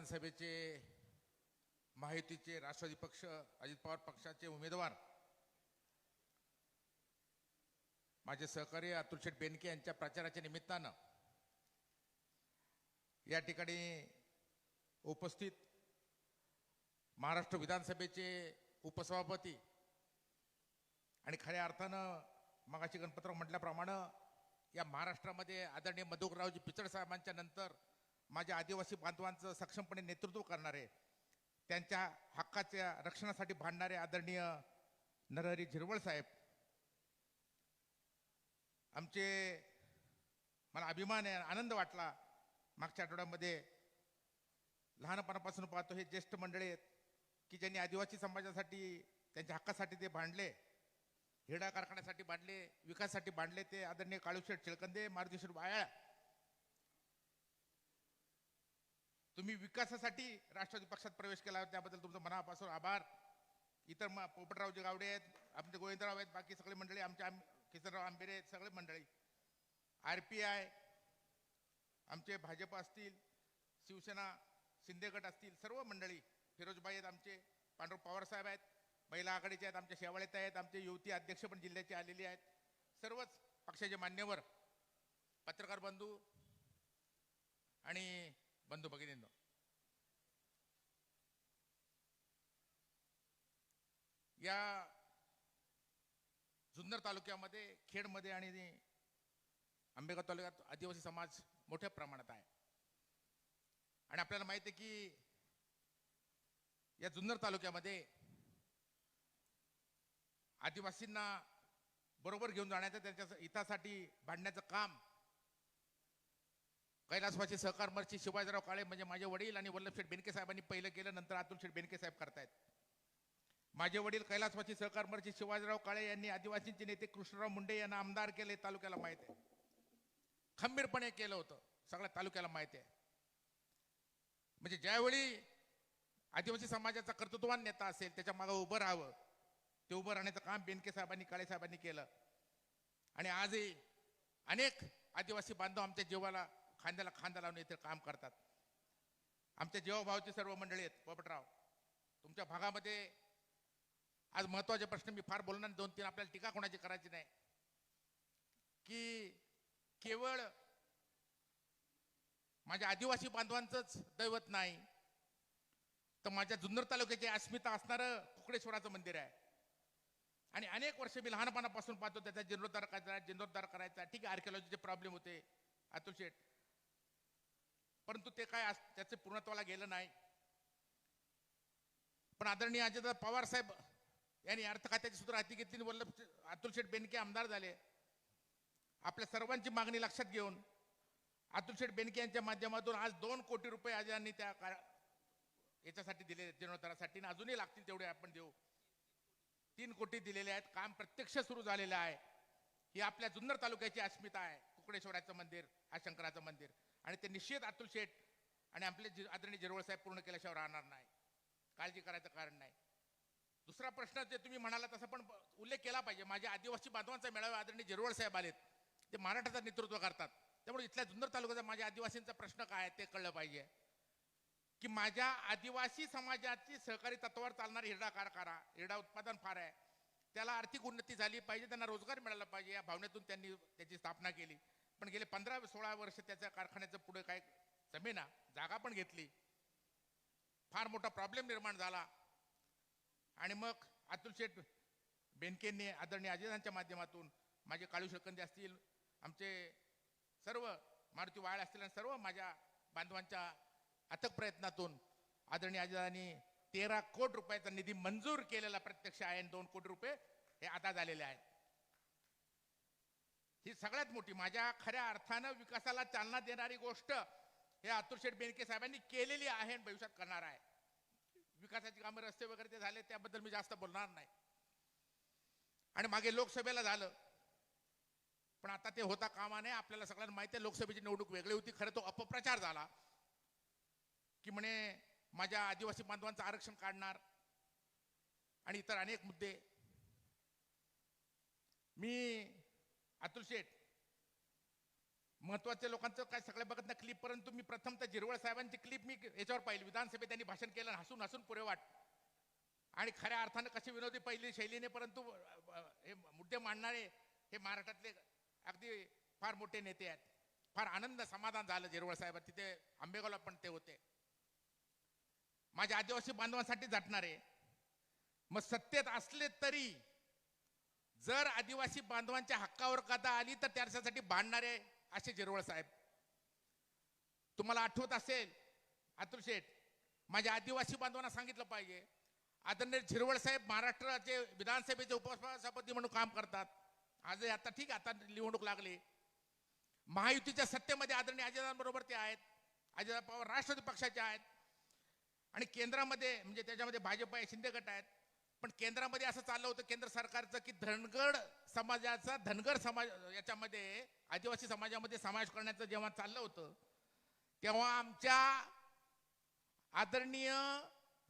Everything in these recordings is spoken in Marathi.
विधानसभेचे माहितीचे राष्ट्रवादी पक्ष अजित पवार पक्षाचे उमेदवार माझे सहकारी अतुल शेठ बेनके यांच्या प्रचाराच्या निमित्तानं या ठिकाणी उपस्थित महाराष्ट्र विधानसभेचे उपसभापती आणि खऱ्या अर्थानं मगाशी गणपतराव म्हटल्याप्रमाणे या महाराष्ट्रामध्ये आदरणीय मधुकररावजी पिचड साहेबांच्या नंतर माझ्या आदिवासी बांधवांचं सक्षमपणे नेतृत्व करणारे त्यांच्या हक्काच्या रक्षणासाठी भांडणारे आदरणीय नरहरी झिरवळ साहेब आमचे मला अभिमान आहे आनंद वाटला मागच्या आठवड्यामध्ये लहानपणापासून पाहतो हे ज्येष्ठ मंडळी आहेत की ज्यांनी आदिवासी समाजासाठी त्यांच्या हक्कासाठी ते भांडले हिरडा कारखान्यासाठी बांधले विकासासाठी बांधले ते आदरणीय काळूशेठ चिळकंदे मारुतीशेठ बायाळ तुम्ही विकासासाठी राष्ट्रवादी पक्षात प्रवेश केला त्याबद्दल तुमचं मनापासून आभार. इतर म पोपटरावजी गावडे आहेत आमचे गोविंदराव आहेत बाकी सगळे मंडळी आमचे आम किसनराव आंबेरे आहेत सगळे मंडळी. आर पी आय आमचे भाजप असतील शिवसेना शिंदे गट असतील सर्व मंडळी फिरोजबाई आहेत आमचे पांडुरंग पवार साहेब आहेत महिला आघाडीचे आहेत आमच्या शेवाळेत आहेत आमचे युवती अध्यक्ष पण जिल्ह्याचे आलेले आहेत. सर्वच पक्षाचे मान्यवर पत्रकार बंधू आणि बंधू भगिनींनो या जुन्नर तालुक्यामध्ये खेडमध्ये आणि आंबेगाव तालुक्यात आदिवासी समाज मोठ्या प्रमाणात आहे आणि आपल्याला माहिती आहे की या जुन्नर तालुक्यामध्ये आदिवासींना बरोबर घेऊन जाण्याचं त्यांच्या हितासाठी भांडण्याचं काम कैलासवासी सहकार मर्ची शिवाजीराव काळे म्हणजे माझे वडील आणि वल्लभशेठ बेनके साहेबांनी पहिलं केलं नंतर अतुल शेठ बेनके साहेब करतायत. माझे वडील कैलासवासी सहकार मर्ची शिवाजीराव काळे यांनी आदिवासींचे नेते कृष्णराव मुंडे यांना आमदार केले तालुक्याला माहिती आहे. खंबीरपणे केलं होतं सगळ्या तालुक्याला माहिती आहे. म्हणजे ज्यावेळी आदिवासी समाजाचा कर्तृत्वान नेता असेल त्याच्यामागे उभं राहावं ते उभं राहण्याचं काम बेनके साहेबांनी काळे साहेबांनी केलं. आणि आजही अनेक आदिवासी बांधव आमच्या जीवाला खांद्याला खांदा लावून इथे काम करतात. आमच्या जीवाभावाची सर्व मंडळी आहेत पोपटराव. तुमच्या भागामध्ये आज महत्त्वाचे प्रश्न मी फार बोलणार दोन तीन आपल्याला टीका कोणाची करायची नाही. की केवळ माझ्या आदिवासी बांधवांचंच दैवत नाही तर माझ्या जुन्नर तालुक्याची अस्मिता असणारं कुकडेश्वराचं मंदिर आहे. आणि अनेक वर्ष मी लहानपणापासून पाहतो त्याचा जीर्णोद्धार करायचा जीर्णोद्धार करायचा. ठीक आहे आर्किओलॉजीचे प्रॉब्लेम होते. अतुल शेठ परंतु ते काय त्याचे पूर्णत्वाला गेलं नाही. पण आदरणीय अजितदा पवार साहेब यांनी अर्थ खात्याची सूत्र हाती घेतली वल्लभ अतुल शेठ बेनके आमदार झाले. आपल्या सर्वांची मागणी लक्षात घेऊन अतुल शेठ बेनके यांच्या माध्यमातून आज दोन कोटी रुपये आज यांनी त्या का- याच्यासाठी दिले जीर्णोद्धारासाठी आणि अजूनही लागतील तेवढे आपण देऊ. तीन कोटी दिलेले आहेत. काम प्रत्यक्ष सुरू झालेलं आहे. ही आपल्या जुन्नर तालुक्याची अस्मिता आहे. कुकडेश्वराचं मंदिर हा शंकराचं मंदिर. आणि ते निश्चित अतुल शेठ आणि आपले जि- आदरणीय जिरवळ साहेब पूर्ण केल्याशिवाय राहणार नाही. काळजी करायचं कारण नाही. दुसरा प्रश्न जे तुम्ही म्हणाला तसा पण उल्लेख केला पाहिजे. माझ्या आदिवासी बांधवांचा मेळावा आदरणीय जिरवळ साहेब आलेत. ते महाराष्ट्राचं नेतृत्व करतात. त्यामुळे इथल्या जुन्नर तालुक्याचा माझ्या आदिवासींचा प्रश्न काय आहे ते कळलं पाहिजे. की माझ्या आदिवासी समाजाची सहकारी तत्वावर चालणारी हिरडा कारखाना हिरडा उत्पादन फार आहे. त्याला आर्थिक उन्नती झाली पाहिजे त्यांना रोजगार मिळाला पाहिजे. या भावनेतून त्यांनी त्याची स्थापना केली. पण गेले पंधरा सोळा वर्ष त्याच्या कारखान्याचं पुढे काय जमेना जागा पण घेतली. फार मोठा प्रॉब्लेम निर्माण झाला. आणि मग अतुल शेठ बेनकेंनी आदरणीय अजितांच्या माध्यमातून माझे काळू शकंदे असतील आमचे सर्व मारुती वाळ असतील आणि सर्व माझ्या बांधवांच्या अथक प्रयत्नातून आदरणीय अजितांनी तेरा कोटी रुपयाचा निधी मंजूर केलेला प्रत्यक्ष आहे आणि दोन कोटी रुपये हे आता झालेले आहेत. ही सगळ्यात मोठी माझ्या खऱ्या अर्थानं विकासाला चालना देणारी गोष्ट हे अतुल शेठ बेनके साहेबांनी केलेली आहे आणि भविष्यात करणार आहे. विकासाची कामं रस्ते वगैरे ते झाले त्याबद्दल मी जास्त बोलणार नाही. आणि मागे लोकसभेला झालं. पण आता ते होता कामा नाही आपल्याला सगळ्यांना माहिती आहे लोकसभेची निवडणूक वेगळी होती खरं तो अपप्रचार झाला. की म्हणे माझ्या आदिवासी बांधवांचं आरक्षण काढणार. आणि इतर अनेक मुद्दे. मी अतुल शेठ महत्त्वाच्या लोकांचं काय सगळं बघत नाही क्लिप परंतु मी प्रथम तर जिरवळ साहेबांची क्लिप मी याच्यावर पाहिली. विधानसभेत त्यांनी भाषण केलं हसून हसून पुरे वाट. आणि खऱ्या अर्थानं कशी विनोदी पहिली शैलीने परंतु हे मुद्दे मांडणारे हे महाराष्ट्रातले अगदी फार मोठे नेते आहेत. फार आनंद समाधान झालं जिरवळ साहेब तिथे आंबेगावला पण ते होते. माझ्या आदिवासी बांधवांसाठी झटणारे. मग सत्तेत असले तरी जर आदिवासी बांधवांच्या हक्कावर कथा आली तर त्याच्यासाठी भांडणारे असे जिरवळ साहेब. तुम्हाला आठवत असेल अतुल शेठ माझ्या आदिवासी बांधवांना सांगितलं पाहिजे. आदरणीय झिरवळ साहेब महाराष्ट्राचे विधानसभेचे उपसभापती म्हणून काम करतात. आज आता ठीक आता निवडणूक लागली. महायुतीच्या सत्तेमध्ये आदरणीय अजितदादांबरोबर ते आहेत अजितदादा पवार राष्ट्रवादी पक्षाचे आहेत. आणि केंद्रामध्ये म्हणजे त्याच्यामध्ये भाजप आहे शिंदे गट आहेत. पण केंद्रामध्ये असं चाललं होतं केंद्र सरकारचं की धनगड समाजाचा धनगर समाज याच्यामध्ये आदिवासी समाजामध्ये समावेश करण्याचं जेव्हा चाललं होतं तेव्हा आमच्या आदरणीय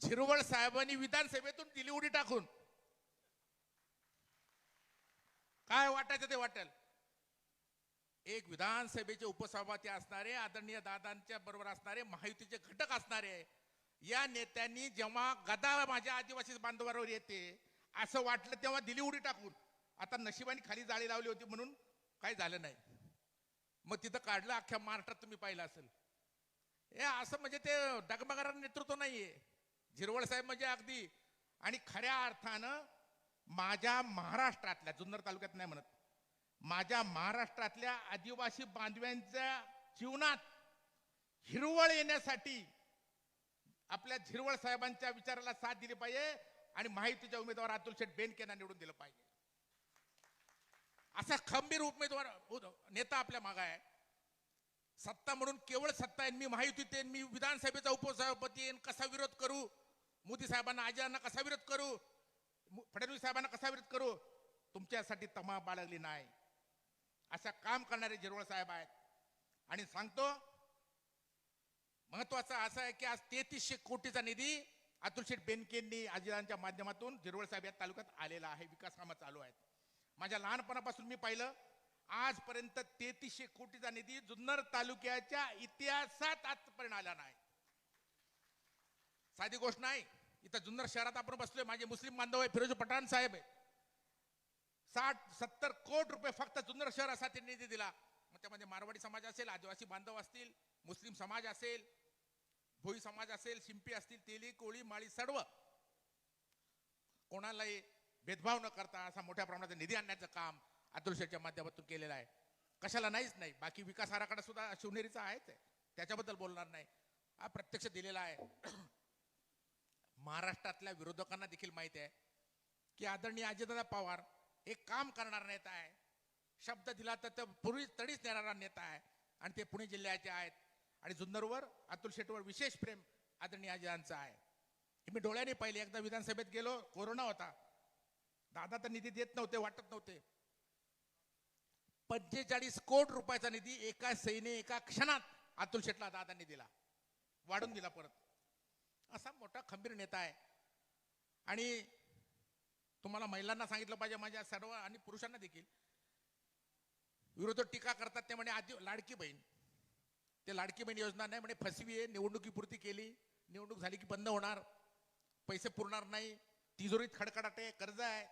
झिरवळ साहेबांनी विधानसभेतून दिली उडी टाकून. काय वाटायचं ते वाटेल? एक विधानसभेचे उपसभापती असणारे आदरणीय दादांच्या बरोबर असणारे महायुतीचे घटक असणारे या नेत्यांनी जेव्हा गदा माझ्या आदिवासी बांधवांवर येते असं वाटलं तेव्हा दिली उडी टाकून. आता नशिबाने खाली जाळी लावली होती म्हणून काही झालं नाही. मग तिथं काढलं अख्ख्या महाराष्ट्रात तुम्ही पाहिलं असेल. हे असं म्हणजे ते डगमगार नेतृत्व नाहीये. झिरवळ साहेब म्हणजे अगदी आणि खऱ्या अर्थानं माझ्या महाराष्ट्रातल्या जुन्नर तालुक्यात नाही म्हणत माझ्या महाराष्ट्रातल्या आदिवासी बांधव्यांच्या जीवनात हिरवळ येण्यासाठी आपल्या झिरवळ साहेबांच्या विचाराला साथ दिली पाहिजे आणि माहितीच्या उमेदवार अतुल शेठ बेनकेना निवडून दिलं पाहिजे. असा खंबीर उमेदवार नेता आपल्या मागा आहे. सत्ता म्हणून केवळ सत्ता आहे मी माहिती येईन मी विधानसभेचा उपसभापती येईन कसा विरोध करू? मोदी साहेबांना अजयांना कसा विरोध करू? फडणवीस साहेबांना कसा विरोध करू? तुमच्यासाठी तमा बाळगली नाही. असं काम करणारे जिरवळ साहेब आहेत. आणि सांगतो महत्वाचं असं आहे की आज तेहतीसशे कोटीचा निधी अतुल शेठ बेनकेंनी आजीरांच्या माध्यमातून जिरवळ साहेब या तालुक्यात आलेला आहे. विकास कामं चालू आहेत. माझ्या लहानपणापासून मी पाहिलं आजपर्यंत तेहतीसशे कोटीचा निधी जुन्नर तालुक्याच्या इतिहासात आजपर्यंत आला नाही. साधी गोष्ट नाही इथं जुन्नर शहरात आपण बसलोय. माझे मुस्लिम बांधव आहे फिरोज पठाण साहेब आहे. साठ सत्तर कोट रुपये फक्त जुन्नर शहरासाठी निधी दिला. मग त्यामध्ये मारवाडी समाज असेल आदिवासी बांधव असतील मुस्लिम समाज असेल भोई समाज असेल शिंपी असतील तेली कोळी माळी सर्व कोणालाही भेदभाव न करता असा मोठ्या प्रमाणात निधी आणण्याचं काम अतुल माध्यमातून केलेलं आहे. कशाला नाहीच नाही बाकी विकास आराखडा सुद्धा शिवनेरीचा आहेच आहे. त्याच्याबद्दल बोलणार नाही. हा प्रत्यक्ष दिलेला आहे. महाराष्ट्रातल्या विरोधकांना देखील माहिती आहे की आदरणीय अजितदादा पवार एक काम करणारा नेता आहे. शब्द दिला तर ते पूर्वी तडीच नेणारा नेता आहे. आणि ते पुणे जिल्ह्याचे आहेत. आणि जुन्नरवर अतुल शेटवर विशेष प्रेम आदरणीय आजीदांचं आहे. हे मी डोळ्याने पाहिले. एकदा विधानसभेत गेलो कोरोना होता. दादा तर निधी देत नव्हते वाटत नव्हते. पंचेचाळीस कोट रुपयाचा निधी एका सैने एका क्षणात अतुल शेटला दादांनी दिला. वाढून दिला परत. असा मोठा खंबीर नेता आहे. आणि तुम्हाला महिलांना सांगितलं पाहिजे माझ्या सर्व आणि पुरुषांना देखील. विरोधक टीका करतात ते म्हणे आधी लाडकी बहीण. ते लाडकी बहीण योजना नाही म्हणे फसवी आहे निवडणुकीपुरती केली निवडणूक झाली की बंद होणार पैसे पुरणार नाही तिजोरीत खडखडाट आहे कर्ज आहे.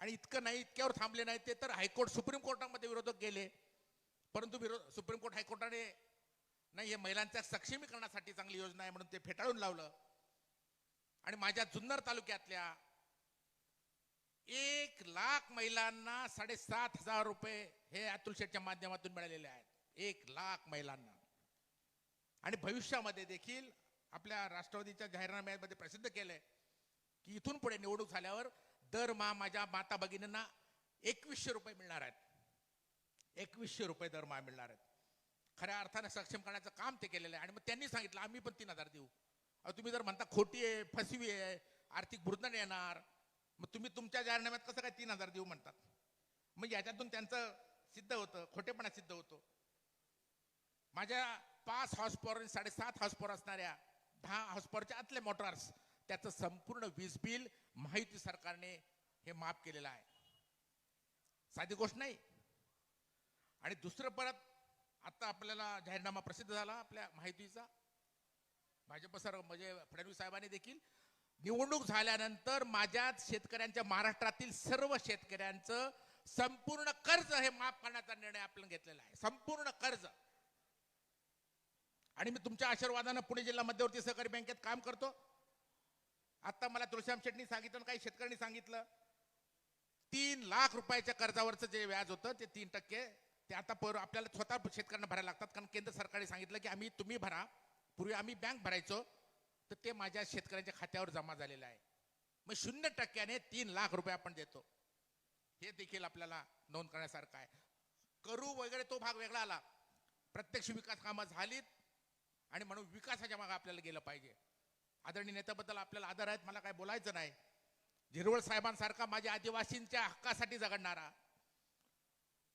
आणि इतकं नाही इतक्यावर थांबले नाही ते तर हायकोर्ट सुप्रीम कोर्टामध्ये विरोधक गेले. परंतु विरोध सुप्रीम कोर्ट हायकोर्टाने नाही हे महिलांच्या सक्षमीकरणासाठी चांगली योजना आहे म्हणून ते फेटाळून लावलं. आणि माझ्या जुन्नर तालुक्यातल्या एक लाख महिलांना साडेसात हजार रुपये हे अतुल शेठच्या माध्यमातून मिळालेले आहेत. एक लाख महिलांना. आणि भविष्यामध्ये देखील आपल्या राष्ट्रवादीच्या जाहीरनाम्यामध्ये प्रसिद्ध केलंय की इथून पुढे निवडणूक झाल्यावर दरमहा माझ्या माता भगिनींना एकवीसशे रुपये मिळणार आहेत. एकवीसशे रुपये दरमहा मिळणार आहेत. खऱ्या अर्थानं सक्षम करण्याचं काम ते केलेलं आहे. आणि मग त्यांनी सांगितलं आम्ही पण तीन हजार देऊ. तुम्ही जर म्हणता खोटी आहे फसवी आहे आर्थिक बुर्धन येणार मग तुम्ही तुमच्या जाहीरनाम्यात कसं काय तीन हजार देऊ म्हणतात? मग याच्यातून त्यांचं सिद्ध होतं खोटेपणा सिद्ध होतो. माझ्या पाच हॉस्पॉवर आणि साडेसात हॉस्पॉवर असणाऱ्या दहा हॉस्पॉवरच्या आतले मोटर्स त्याचं संपूर्ण वीज बिल माहिती सरकारने हे माफ केलेलं आहे. साधी गोष्ट नाही. आणि दुसरं परत आता आपल्याला जाहीरनामा प्रसिद्ध झाला आपल्या माहितीचा. भाजप सर म्हणजे फडणवीस साहेबांनी देखील निवडणूक झाल्यानंतर माझ्याच शेतकऱ्यांच्या महाराष्ट्रातील सर्व शेतकऱ्यांचं संपूर्ण कर्ज हे माफ करण्याचा निर्णय आपण घेतलेला आहे. संपूर्ण कर्ज. आणि मी तुमच्या आशीर्वादानं पुणे जिल्हा मध्यवर्ती सहकारी बँकेत काम करतो. आता मला तुळश्याम शेट्टी सांगितलं काही शेतकऱ्यांनी सांगितलं. तीन लाख रुपयाच्या कर्जावरचं जे व्याज होतं ते तीन टक्के. ते आता पर आपल्याला स्वतः शेतकऱ्यांना भरायला लागतात. कारण केंद्र सरकारने सांगितलं की आम्ही तुम्ही भरा. पूर्वी आम्ही बँक भरायचो. तर ते माझ्या शेतकऱ्यांच्या खात्यावर जमा झालेलं आहे. मग शून्य टक्क्याने तीन लाख रुपये आपण देतो. हे देखील आपल्याला नोंद करण्यासारखं आहे. करू वगैरे तो भाग वेगळा आला. प्रत्यक्ष विकास कामं झालीत. आणि म्हणून विकासाच्या मागे आपल्याला गेलं पाहिजे. आदरणीय नेत्याबद्दल आपल्याला आदर आहेत मला काय बोलायचं नाही. झिरवळ साहेबांसारखा माझ्या आदिवासींच्या हक्कासाठी झगडणारा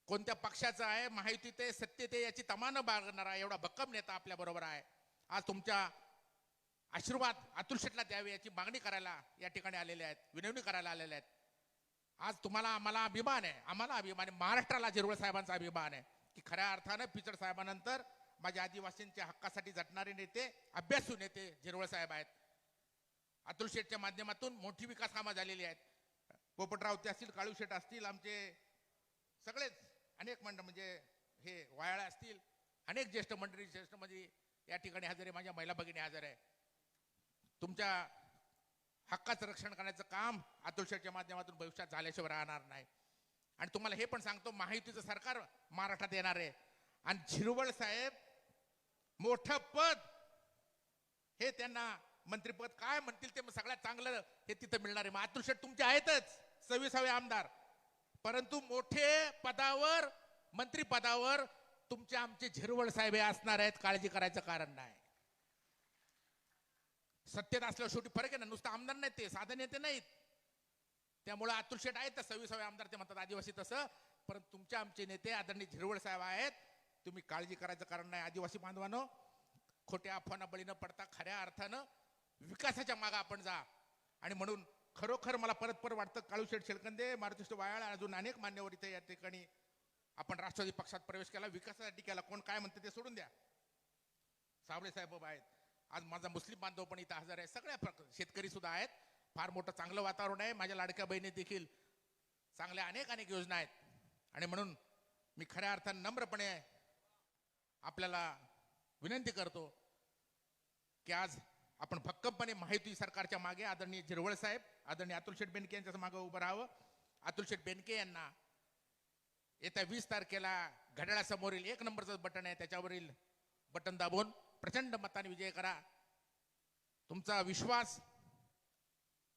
कोणत्या पक्षाचा आहे माहिती ते सत्य ते याची तमानं बाळगणारा एवढा भक्कम नेता आपल्या बरोबर आहे. आज तुमच्या आशीर्वाद अतुल शेटला द्यावे याची मागणी करायला या ठिकाणी आलेले आहेत विनवणी करायला आलेले आहेत. आज तुम्हाला आम्हाला अभिमान आहे आम्हाला अभिमान आहे महाराष्ट्राला झिरवळ साहेबांचा अभिमान आहे की खऱ्या अर्थानं पिचड साहेबानंतर माझ्या आदिवासींच्या हक्कासाठी झटणारे नेते अभ्यासू नेते झिरवळ साहेब आहेत. अतुल शेठच्या माध्यमातून मोठी विकास कामं झालेली आहेत. पोपटराव ते असतील काळू शेठ असतील आमचे सगळेच अनेक मंडळ म्हणजे हे वायाळा असतील अनेक ज्येष्ठ मंडळी ज्येष्ठ म्हणजे या ठिकाणी हजर आहे माझ्या महिला भगिनी हजर आहे. तुमच्या हक्काचं रक्षण करण्याचं काम अतुल शेठच्या माध्यमातून भविष्यात झाल्याशिवाय राहणार नाही. आणि तुम्हाला हे पण सांगतो महायुतीचं सरकार महाराष्ट्रात येणार आहे. आणि झिरवळ साहेब मोठं पद. हे त्यांना मंत्रीपद काय म्हणतील ते मग सगळ्यात चांगलं हे तिथं मिळणार आहे. मग शेठ तुमचे आहेतच सव्वीसावे आमदार. परंतु मोठे पदावर मंत्री पदावर तुमचे आमचे झिरवळ साहेब हे असणार आहेत काळजी करायचं कारण नाही. सत्तेत असल्यावर शेवटी फरक आहे ना नुसतं आमदार नाही ते साधन नेते नाहीत. त्यामुळे अतुल शेठ आहेत तर सव्वीसावे आमदार ते म्हणतात आदिवासी तसं. परंतु तुमचे आमचे नेते आदरणीय झिरवळ साहेब आहेत तुम्ही काळजी करायचं कारण नाही आदिवासी बांधवानं. खोट्या अफवांना बळी न पडता खऱ्या अर्थानं विकासाच्या मागं आपण जा. आणि म्हणून खरोखर मला परत परत वाटतं काळूशेठ शेलकंदे मारुतीष्ठ वायाळ अजून अनेक मान्यवर इथे या ठिकाणी आपण राष्ट्रवादी पक्षात प्रवेश केला विकासासाठी केला. कोण काय म्हणते ते सोडून द्या. साबळे साहेब आहेत. आज माझा मुस्लिम बांधव पण इथं हजर आहे. सगळ्या प्रकार शेतकरी सुद्धा आहेत. फार मोठं चांगलं वातावरण आहे. माझ्या लाडक्या बहिणी देखील चांगल्या अनेक अनेक योजना आहेत. आणि म्हणून मी खऱ्या अर्थानं नम्रपणे आपल्याला विनंती करतो की आज आपण भक्कमपणे माहिती सरकारच्या मागे आदरणीय झिरवळ साहेब आदरणीय अतुल शेठ बेनके यांच्या मागे उभं राहावं. अतुल शेठ बेनके यांना येत्या वीस तारखेला घड्याळासमोरील एक नंबरचं बटन आहे त्याच्यावरील बटन दाबून प्रचंड मताने विजय करा. तुमचा विश्वास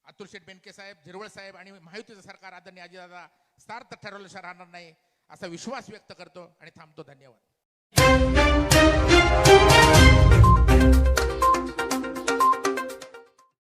अतुल शेठ बेनके साहेब झिरवळ साहेब आणि महायुतीचं सरकार आदरणीय अजितदादा सार्थ ठरवल्याशिवाय राहणार नाही असा विश्वास व्यक्त करतो आणि थांबतो. धन्यवाद. どんどんどんどんどん」